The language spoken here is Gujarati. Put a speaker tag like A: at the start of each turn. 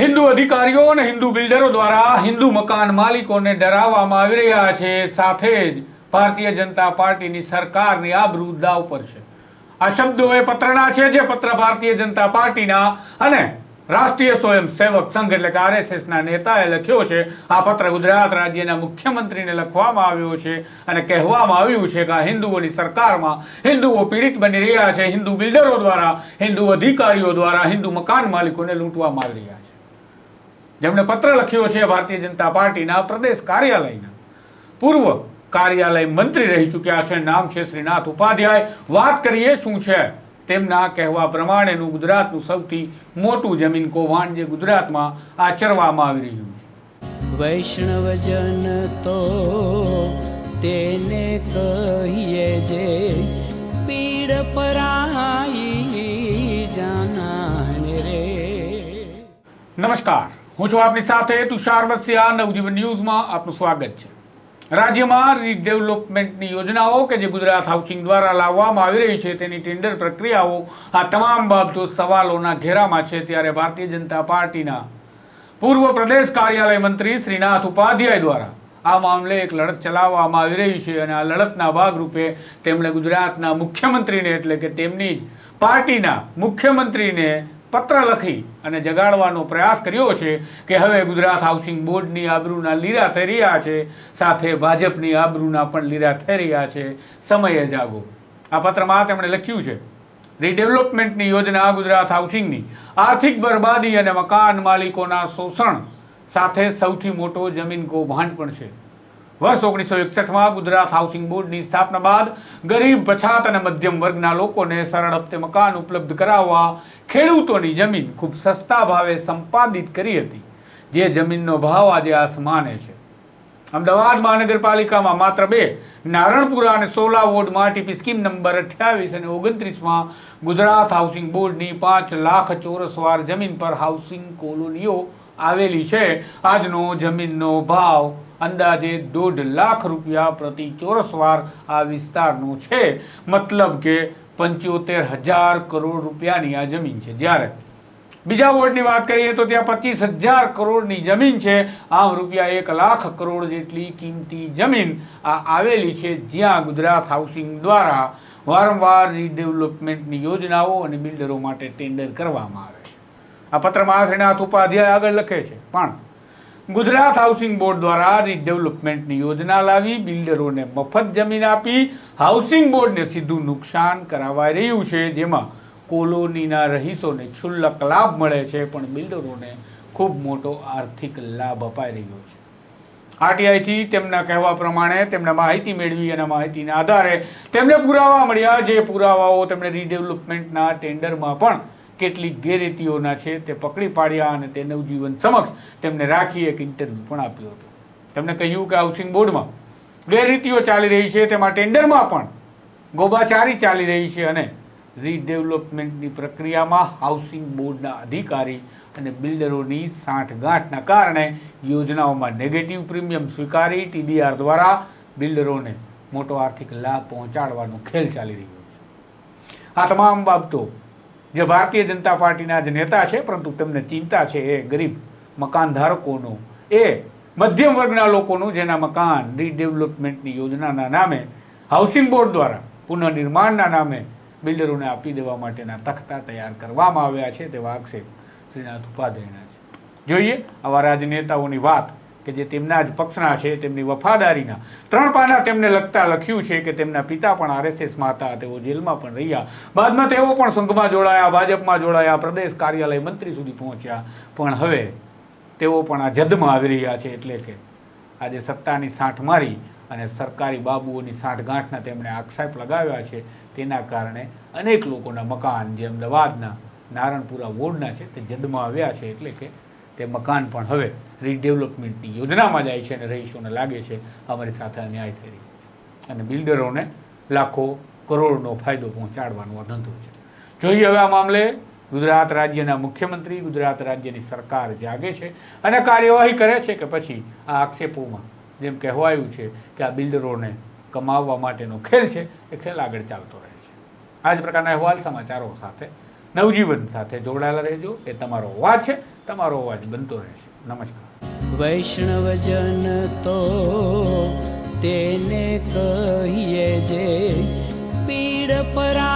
A: હિન્દુ અધિકારીઓ અને હિન્દુ બિલ્ડરો દ્વારા હિન્દુ મકાન માલિકોને ડરાવવામાં આવી રહ્યા છે. સાથે જ ભારતીય જનતા પાર્ટીની સરકારની આબરૂ દાવ પર છે. આ શબ્દો એ પત્રના છે જે પત્ર ભારતીય જનતા પાર્ટીના અને રાષ્ટ્રીય સ્વયંસેવક સંઘ એટલે કે આરએસએસના નેતાએ લખ્યો છે. આ પત્ર ગુજરાત રાજ્યના મુખ્યમંત્રીને લખવામાં આવ્યો છે અને કહેવામાં આવ્યું છે કે આ હિન્દુઓની સરકારમાં હિન્દુઓ પીડિત બની રહ્યા છે. હિન્દુ બિલ્ડરો દ્વારા, હિન્દુ અધિકારીઓ દ્વારા હિન્દુ મકાન માલિકોને લૂંટવામાં આવી રહ્યા છે. જેમણે પત્ર લખ્યો છે ભારતીય જનતા પાર્ટીના પ્રદેશ કાર્યાલયના. પૂર્વ કાર્યાલય મંત્રી રહી ચૂક્યા છે. નામ છે શ્રીનાથ ઉપાધ્યાય. વાત કરીએ શું છે? તેમના કહેવા પ્રમાણેનું ગુજરાતનું સૌથી મોટું જમીન કૌભાંડ જે ગુજરાતમાં આચરવામાં આવી રહ્યું છે.
B: વૈષ્ણવજન તો તેને કહીએ જે પીડ પરાઈ જાનાને રે.
A: નમસ્કાર. હું છું આપની સાથે તુષાર વસ્યા, નવજીવન ન્યૂઝમાં આપનું સ્વાગત છે. રાજ્યમાં રીડેવલપમેન્ટની યોજનાઓ કે જે ગુજરાત હાઉસિંગ દ્વારા લાવવામાં આવી રહી છે તેની ટેન્ડર પ્રક્રિયાઓ, આ તમામ બાબતો સવાલોના ઘેરામાં છે ત્યારે ભારતીય જનતા પાર્ટીના પૂર્વ પ્રદેશ કાર્યાલય મંત્રી શ્રીનાથ ઉપાધ્યાય દ્વારા આ મામલે એક લડત ચલાવવામાં આવી રહી છે અને આ લડતના ભાગરૂપે તેમણે ગુજરાતના મુખ્યમંત્રીને એટલે કે તેમની જ પાર્ટીના મુખ્યમંત્રીને પત્ર લખી અને જગાડવાનો પ્રયાસ કર્યો છે કે હવે ગુજરાત હાઉસિંગ બોર્ડની આબરૂના લીરા થઈ રહ્યા છે, સાથે ભાજપની આબરૂના પણ લીરા થઈ રહ્યા છે. સમયે જાગો આ પત્રમાં તેમણે લખ્યું છે, રીડેવલપમેન્ટની યોજના ગુજરાત હાઉસિંગની આર્થિક બરબાદી અને મકાન માલિકોના શોષણ સાથે સૌથી મોટો જમીન કૌભાંડ પણ છે. વર્ષ ઓગણીસો એકસઠમાં ગુજરાત હાઉસિંગ બોર્ડની સ્થાપના બાદ ગરીબ, પછાત અને મધ્યમ વર્ગના લોકોને સરળ હપ્તે મકાન ઉપલબ્ધ કરાવવા ખેડૂતોની જમીન ખૂબ સસ્તા ભાવે સંપાદિત કરી હતી. જે જમીનનો ભાવ આજે આસમાને છે. અમદાવાદ મહાનગરપાલિકામાં માત્ર બે, નારણપુરા અને સોલા વોર્ડમાં ટીપી સ્કીમ નંબર અઠ્યાવીસ અને ઓગણત્રીસમાં ગુજરાત હાઉસિંગ બોર્ડની પાંચ લાખ ચોરસવાર જમીન પર હાઉસિંગ કોલોનીઓ આવેલી છે. આજનો જમીનનો ભાવ અંદાજે દોઢ લાખ રૂપિયા પ્રતિ ચોરસ વાર આ વિસ્તારનો છે. મતલબ કે પંચોતેર હજાર કરોડ રૂપિયાની આ જમીન છે. જ્યારે બીજા વોર્ડની વાત કરીએ તો ત્યાં પચીસ હજાર કરોડની જમીન છે. આમ રૂપિયા એક લાખ કરોડ જેટલી કિંમતી જમીન આ આવેલી છે જ્યાં ગુજરાત હાઉસિંગ દ્વારા વારંવાર રીડેવલપમેન્ટની યોજનાઓ અને બિલ્ડરો માટે ટેન્ડર કરવામાં આવે છે. આ પત્રમાં શ્રીનાથ ઉપાધ્યાય આગળ લખે છે. પણ ગુજરાત હાઉસિંગ બોર્ડ દ્વારા રીડેવલપમેન્ટની યોજના લાવી બિલ્ડરોને મફત જમીન આપી હાઉસિંગ બોર્ડને સીધું નુકસાન કરાવાઈ રહ્યું છે. જેમાં કોલોનીના રહીશોને છુલ્લક લાભ મળે છે, પણ બિલ્ડરોને ખૂબ મોટો આર્થિક લાભ અપાઈ રહ્યો છે. આરટીઆઈથી તેમના કહેવા પ્રમાણે તેમણે માહિતી મેળવી અને માહિતીના આધારે તેમને પુરાવા મળ્યા. જે પુરાવાઓ તેમણે રીડેવલપમેન્ટના ટેન્ડરમાં પણ કેટલીક ગેરરીતિઓના છે, તે પકડી પાડ્યા અને તે નવજીવન સમક્ષ તેમને રાખી એક ઇન્ટરવ્યૂ પણ આપ્યો હતો. તેમણે કહ્યું કે હાઉસિંગ બોર્ડમાં ગેરરીતિઓ ચાલી રહી છે, તેમાં ટેન્ડરમાં પણ ગોબાચારી ચાલી રહી છે અને રીડેવલપમેન્ટની પ્રક્રિયામાં હાઉસિંગ બોર્ડના અધિકારી અને બિલ્ડરોની સાંઠગાંઠના કારણે યોજનાઓમાં નેગેટિવ પ્રીમિયમ સ્વીકારી ટીડીઆર દ્વારા બિલ્ડરોને મોટો આર્થિક લાભ પહોંચાડવાનો ખેલ ચાલી રહ્યો છે. આ તમામ બાબતો જે ભારતીય જનતા પાર્ટીના જ નેતા છે, પરંતુ તેમને ચિંતા છે એ ગરીબ મકાન ધારકોનું એ મધ્યમ વર્ગના લોકોનું, જેના મકાન રીડેવલપમેન્ટની યોજનાના નામે, હાઉસિંગ બોર્ડ દ્વારા પુનઃનિર્માણના નામે બિલ્ડરોને આપી દેવા માટેના તખતા તૈયાર કરવામાં આવ્યા છે, તેવા આક્ષેપ શ્રીનાથ ઉપાધ્યાયના છે. જોઈએ આવા રાજનેતાઓની વાત કે જે તેમના જ પક્ષના છે, તેમની વફાદારીના. ત્રણ પાના તેમને લગતા લખ્યું છે કે તેમના પિતા પણ આરએસએસમાં હતા, તેઓ જેલમાં પણ રહ્યા. બાદમાં તેઓ પણ સંઘમાં જોડાયા, ભાજપમાં જોડાયા, પ્રદેશ કાર્યાલય મંત્રી સુધી પહોંચ્યા. પણ હવે તેઓ પણ આ જદમાં આવી રહ્યા છે એટલે કે આજે સત્તાની સાંઠ મારી અને સરકારી બાબુઓની સાંઠગાંઠના તેમણે આક્ષેપ લગાવ્યા છે. તેના કારણે અનેક લોકોના મકાન જે અમદાવાદના નારણપુરા વોર્ડના છે તે જદમાં આવ્યા છે એટલે કે તે મકાન પણ હવે રીડેવલપમેન્ટની યોજનામાં જાય છે અને રહીશોને લાગે છે અમારી સાથે અન્યાય થઈ રહ્યો અને બિલ્ડરોને લાખો કરોડનો ફાયદો પહોંચાડવાનો આ ધંધો છે. જોઈએ હવે આ મામલે ગુજરાત રાજ્યના મુખ્યમંત્રી ગુજરાત રાજ્યની સરકાર જાગે છે અને કાર્યવાહી કરે છે કે પછી આ આક્ષેપોમાં જેમ કહેવાયું છે કે આ બિલ્ડરોને કમાવવા માટેનો ખેલ છે, એ ખેલ આગળ ચાલતો રહે છે. આ જ પ્રકારના અહેવાલ સમાચારો સાથે, નવજીવન સાથે જોડાયેલા રહેજો. એ તમારો અવાજ છે. તમારો અવાજ બનતો રહેશે. નમસ્કાર.
B: વૈષ્ણવજન તો તેને કહીએ જે પીડ પરા